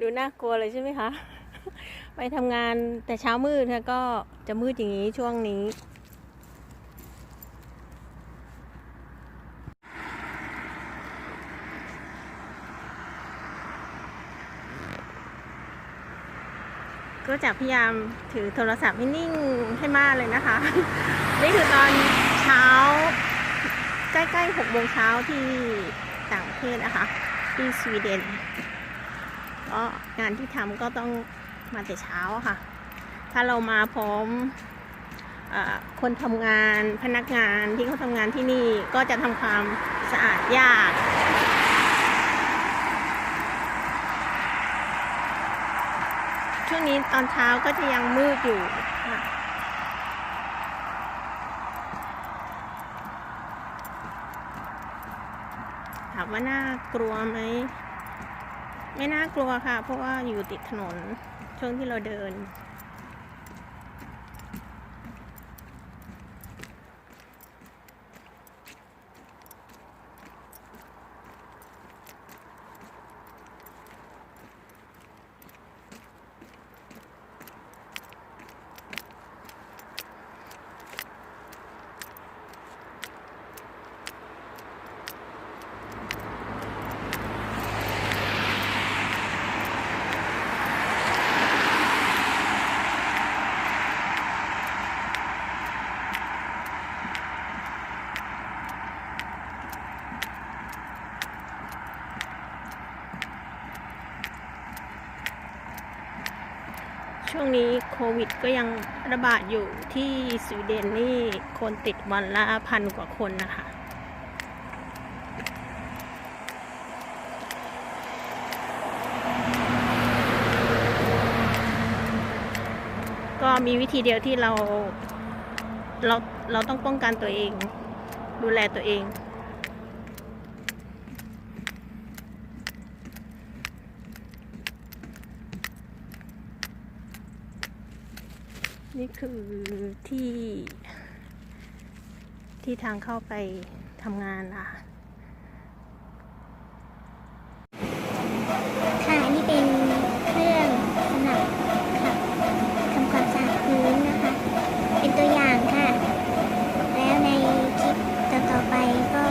ดูน่ากลัวเลยใช่ไหมคะ ไปทำงานแต่เช้ามืดค่ะก็จะมืดอย่างนี้ช่วงนี้ ก็จะพยายามถือโทรศัพท์ให้นิ่งให้มากเลยนะคะ นี่คือตอนเช้า ใกล้ๆหกโมงเช้าที่ต่างประเทศนะคะ ที่สวีเดน ก็งานที่ทำก็ต้องมาแต่เช้าค่ะ ถ้าเรามาพร้อมอคนทำงานพนักงานที่เขาทำงานที่นี่ก็จะทำความสะอาดยากช่วงนี้ตอนเช้าก็จะยังมืดอยู่ค่ะถามว่าน่ากลัวไหม ไม่น่ากลัวค่ะ เพราะว่าอยู่ติดถนนช่วงที่เราเดิน ช่วงนี้โควิดก็ยังระบาดอยู่ที่สวีเดนนี่คนติดวันละพันกว่าคนนะคะ ก็มีวิธีเดียวที่เราเราเราต้องป้องกันตัวเอง ดูแลตัวเอง นี่คือที่ที่ทางเข้าไปทำงานอะค่ะนนี้เป็นเครื่องสำหรับขับทำความสะอาดพื้นนะคะ เป็นตัวอย่างค่ะ แล้วในคลิปต่อๆไปก็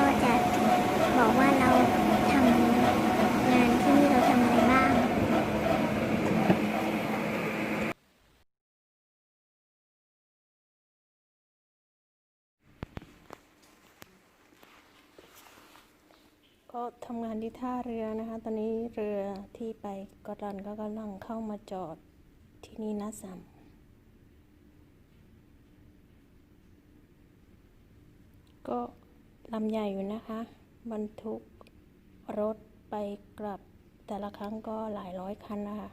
ว่าเราทำงานที่นี่เราทำอะไรบ้าง ก็ทำงานที่ท่าเรือนะคะ ตอนนี้เรือที่ไปกอตแลนก็กำลังเข้ามาจอดที่นี่นะซัมก็ลำใหญ่อยู่นะคะ บรรทุกรถไปกลับแต่ละครั้งก็หลายร้อยคันนะคะ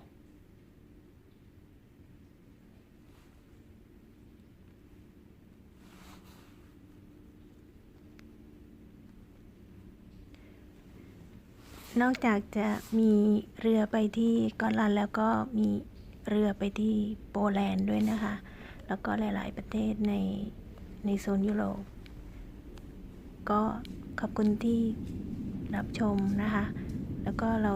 นอกจากจะมีเรือไปที่กอตแลนด์แล้วก็มีเรือไปที่โปแลนด์ด้วยนะคะ แล้วก็หลาย ๆ ประเทศในในโซนยุโรป ก็ขอบคุณที่รับชมนะคะ แล้วก็เรา